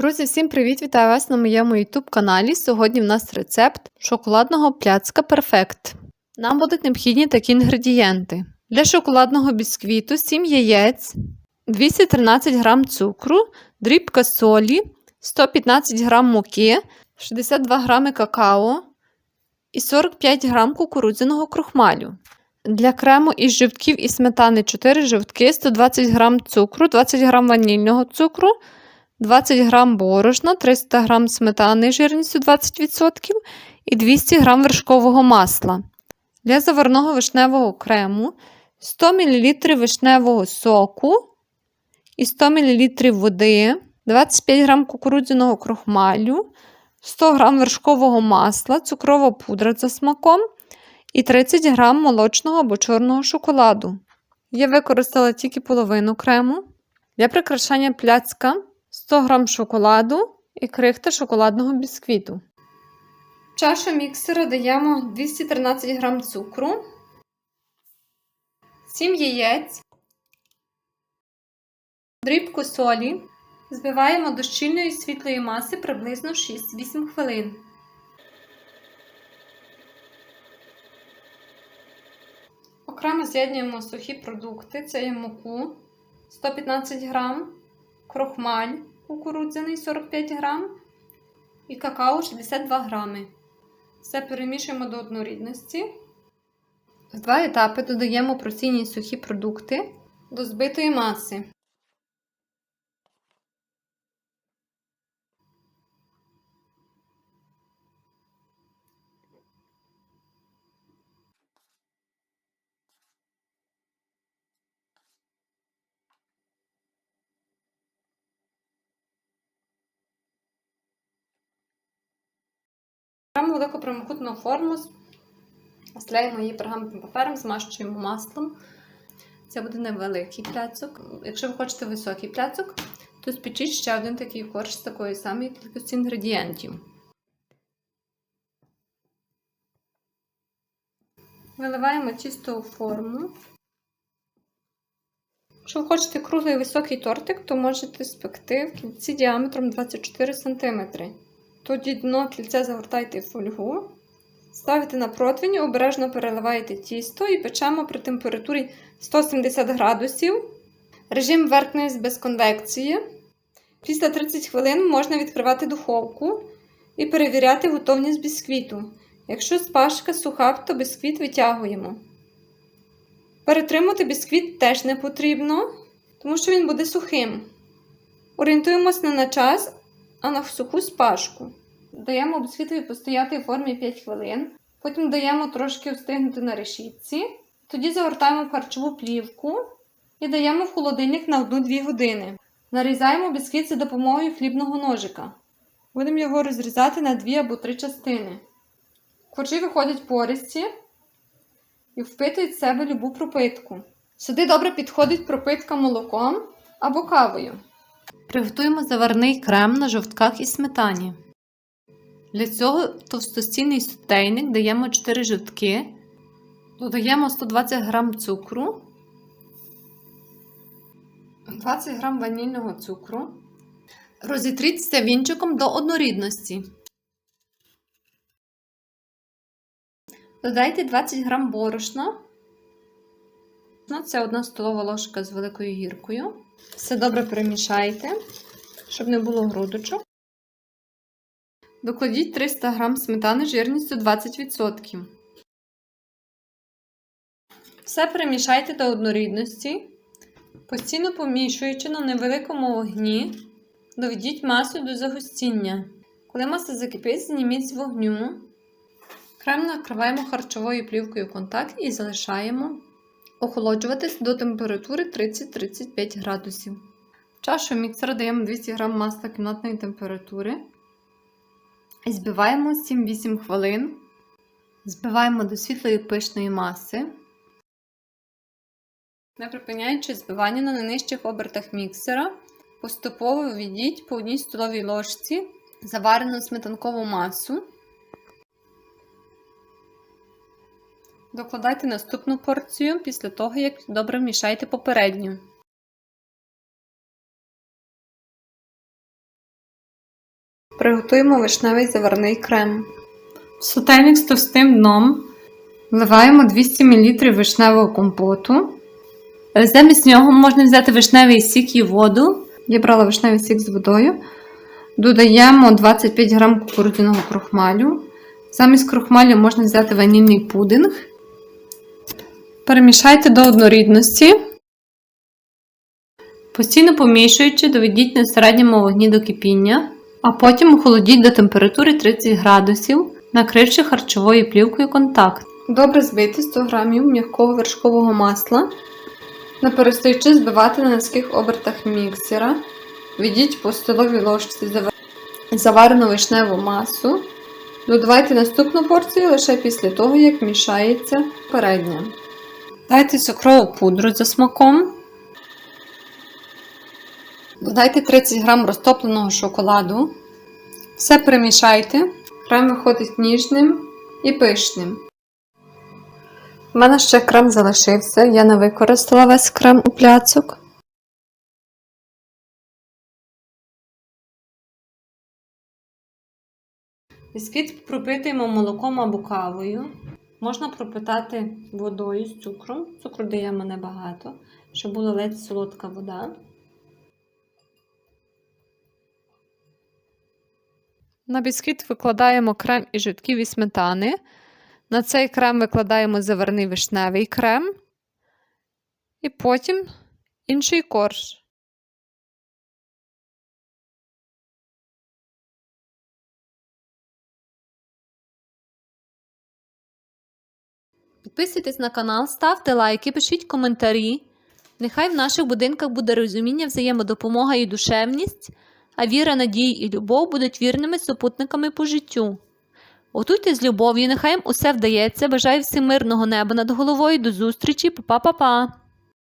Друзі, всім привіт! Вітаю вас на моєму YouTube каналі. Сьогодні в нас рецепт шоколадного пляцка Perfect. Нам будуть необхідні такі інгредієнти. Для шоколадного бісквіту 7 яєць, 213 г цукру, дрібка солі, 115 г муки, 62 г какао і 45 г кукурудзяного крохмалю. Для крему із жовтків і сметани 4 жовтки, 120 г цукру, 20 г ванільного цукру. 20 г борошна, 300 г сметани жирністю 20% і 200 г вершкового масла. Для заварного вишневого крему 100 мл вишневого соку і 100 мл води, 25 г кукурудзяного крохмалю, 100 г вершкового масла, цукрова пудра за смаком і 30 г молочного або чорного шоколаду. Я використала тільки половину крему. Для прикрашання пляцка 100 г шоколаду і крихта шоколадного бісквіту. В чашу міксера даємо 213 г цукру, 7 яєць, дрібку солі. Збиваємо до щільної світлої маси приблизно 6-8 хвилин. Окремо з'єднуємо сухі продукти, це є муку 115 грам крохмаль кукурудзяний 45 грам і какао 62 грами. Все перемішуємо до однорідності. В два етапи додаємо процінні сухі продукти до збитої маси. Велику прямокутну форму, склеїмо її пергаментним папером, змащуємо маслом. Це буде невеликий пляцок. Якщо ви хочете високий пляцок, то спечіть ще один такий корж з такої самої кількості інгредієнтів. Виливаємо тісто у форму. Якщо ви хочете круглий високий тортик, то можете спекти в кільці діаметром 24 см. Тоді дно кільця загортайте в фольгу, ставите на противень, обережно переливаєте тісто і печемо при температурі 170 градусів. Режим верхньої без конвекції. Після 30 хвилин можна відкривати духовку і перевіряти готовність бісквіту. Якщо спашка суха, то бісквіт витягуємо. Перетримувати бісквіт теж не потрібно, тому що він буде сухим. Орієнтуємося не на час, а на суху спашку. Даємо бісквітові постояти в формі 5 хвилин. Потім даємо трошки встигнути на решітці. Тоді загортаємо в харчову плівку і даємо в холодильник на 1-2 години. Нарізаємо бісквіт за допомогою хлібного ножика. Будемо його розрізати на 2 або 3 частини. Коржі виходять пористі і впитують в себе любу пропитку. Сюди добре підходить пропитка молоком або кавою. Приготуємо заварний крем на жовтках і сметані. Для цього товстостійний сутейник даємо 4 жовтки, додаємо 120 г цукру, 20 г ванільного цукру. Розітріться вінчиком до однорідності. Додайте 20 г борошна. Це одна столова ложка з великою гіркою. Все добре перемішайте, щоб не було грудочок. Докладіть 300 г сметани жирністю 20%. Все перемішайте до однорідності, постійно помішуючи на невеликому вогні, доведіть масу до загустіння. Коли маса закипить, зніміть з вогню. Крем накриваємо харчовою плівкою контакт і залишаємо охолоджуватись до температури 30-35 градусів. В чашу міксера даємо 200 г масла кімнатної температури. Збиваємо 7-8 хвилин. Збиваємо до світлої пишної маси. Не припиняючи збивання на найнижчих обертах міксера, поступово введіть по одній столовій ложці заварену сметанкову масу. Докладайте наступну порцію після того, як добре вмішаєте попередню. Приготуємо вишневий заварний крем. В сотейник з товстим дном вливаємо 200 мл вишневого компоту. Замість нього можна взяти вишневий сік і воду. Я брала вишневий сік з водою. Додаємо 25 г кукурудзяного крохмалю. Замість крохмалю можна взяти ванільний пудинг. Перемішайте до однорідності. Постійно помішуючи, доведіть на середньому вогні до кипіння, а потім охолодіть до температури 30 градусів, накривши харчовою плівкою контакт. Добре збийте 100 г м'якого вершкового масла. Не перестаючи збивати на низьких обертах міксера. Введіть по столовій ложці заварену вишневу масу. Додавайте наступну порцію лише після того, як мішається передня. Дайте цукрову пудру за смаком. Додайте 30 г розтопленого шоколаду. Все перемішайте. Крем виходить ніжним і пишним. У мене ще крем залишився, я не використала весь крем у пляцок. Бісквіт пропитуємо молоком або кавою. Можна пропитати водою з цукром. Цукру даємо небагато, щоб була ледь солодка вода. На бісквіт викладаємо крем із жидків і сметани. На цей крем викладаємо заварний вишневий крем. І потім інший корж. Підписуйтесь на канал, ставте лайки, пишіть коментарі. Нехай в наших будинках буде розуміння, взаємодопомога і душевність, а віра, надія і любов будуть вірними супутниками по життю. Готуйте з любов'ю, нехай усе вдається. Бажаю всім мирного неба над головою. До зустрічі, Па-па-па-па!